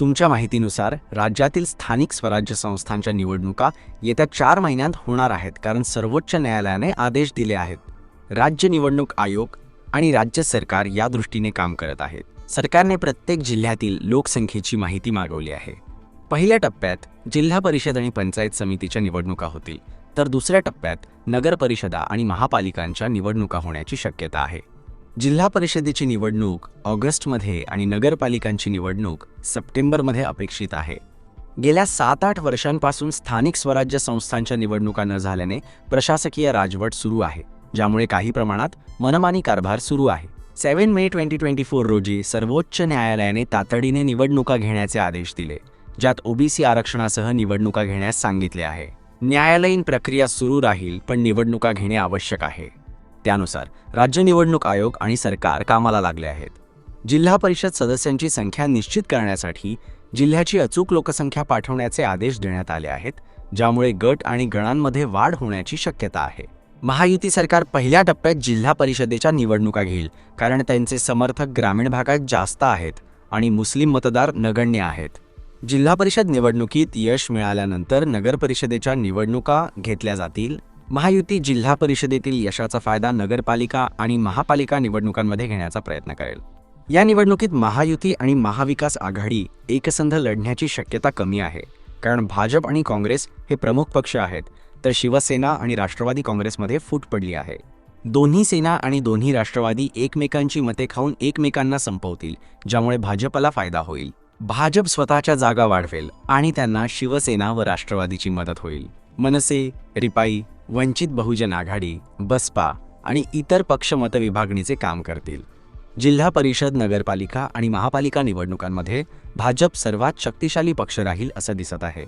तुमच्या माहितीनुसार राज्यातील स्थानिक स्वराज्य संस्थांच्या निवडणुका येत्या चार महिन्यात होणार आहेत कारण सर्वोच्च न्यायालयाने आदेश दिले आहेत. राज्य निवडणूक आयोग आणि राज्य सरकार या दृष्टीने काम करत आहेत. सरकारने प्रत्येक जिल्ह्यातील लोकसंख्येची माहिती मागवली आहे. पहिल्या टप्प्यात जिल्हा परिषद आणि पंचायत समितीच्या निवडणुका होतील तर दुसऱ्या टप्प्यात नगर परिषदा आणि महापालिकांच्या निवडणुका होण्याची शक्यता आहे. जिल्हा परिषदेची निवडणूक ऑगस्टमध्ये आणि नगरपालिकांची निवडणूक सप्टेंबरमध्ये अपेक्षित आहे. गेल्या सात आठ वर्षांपासून स्थानिक स्वराज्य संस्थांच्या निवडणुका न झाल्याने प्रशासकीय राजवट सुरू आहे ज्यामुळे काही प्रमाणात मनमानी कारभार सुरू आहे. Seven May twenty twenty four रोजी सर्वोच्च न्यायालयाने तातडीने निवडणुका घेण्याचे आदेश दिले ज्यात ओबीसी आरक्षणासह निवडणुका घेण्यास सांगितले आहे. न्यायालयीन प्रक्रिया सुरू राहील पण निवडणुका घेणे आवश्यक आहे. त्यानुसार राज्य निवडणूक आयोग आणि सरकार कामाला लागले आहेत. जिल्हा परिषद सदस्यांची संख्या निश्चित करण्यासाठी जिल्ह्याची अचूक लोकसंख्या पाठवण्याचे आदेश देण्यात आले आहेत ज्यामुळे गट आणि गणांमध्ये वाढ होण्याची शक्यता आहे. महायुती सरकार पहिल्या टप्प्यात जिल्हा परिषदेच्या निवडणुका घेईल कारण त्यांचे समर्थक ग्रामीण भागात जास्त आहेत आणि मुस्लिम मतदार नगण्य आहेत. जिल्हा परिषद निवडणुकीत यश मिळाल्यानंतर नगर परिषदेच्या निवडणुका घेतल्या जातील महायुती जिल्हा परिषदेतील यशाचा फायदा नगरपालिका आणि महापालिका निवडणुकांमध्ये घेण्याचा प्रयत्न करेल. या निवडणुकीत महायुती आणि महाविकास आघाडी एकसंध लढण्याची शक्यता कमी आहे. कारण भाजप आणि काँग्रेस हे प्रमुख पक्ष आहेत तर शिवसेना आणि राष्ट्रवादी काँग्रेसमध्ये फूट पडली आहे. दोन्ही सेना आणि दोन्ही राष्ट्रवादी एकमेकांची मते खाऊन एकमेकांना संपवतील ज्यामुळे भाजपला फायदा होईल. भाजप स्वतःच्या जागा वाढवेल आणि त्यांना शिवसेना व राष्ट्रवादीची मदत होईल. मनसे रिपाई वंचित बहुजन आघाडी बसपा आणि इतर पक्ष मतविभागणीचे काम करतील. जिल्हा परिषद नगरपालिका आणि महापालिका निवडणुकांमध्ये भाजप सर्वात शक्तिशाली पक्ष राहील असं दिसत आहे.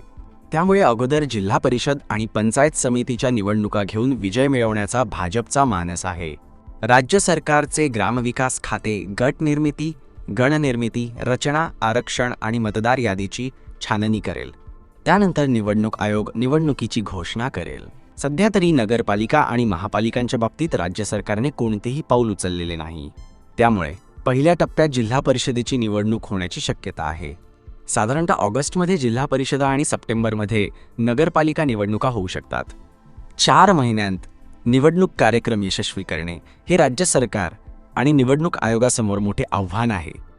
त्यामुळे अगोदर जिल्हा परिषद आणि पंचायत समितीच्या निवडणुका घेऊन विजय मिळवण्याचा भाजपचा मानस आहे. राज्य सरकारचे ग्रामविकास खाते गट निर्मिती गणनिर्मिती रचना आरक्षण आणि मतदार यादीची छाननी करेल. त्यानंतर निवडणूक आयोग निवडणुकीची घोषणा करेल. सध्या तरी नगरपालिका आणि महापालिकांच्या बाबतीत राज्य सरकारने कोणतेही पाऊल उचललेले नाही. त्यामुळे पहिल्या टप्प्यात जिल्हा परिषदेची निवडणूक होण्याची शक्यता आहे. साधारणतः ऑगस्टमध्ये जिल्हा परिषदा आणि सप्टेंबरमध्ये नगरपालिका निवडणुका होऊ शकतात. चार महिन्यांत निवडणूक कार्यक्रम यशस्वी करणे हे राज्य सरकार आणि निवडणूक आयोगासमोर मोठे आव्हान आहे.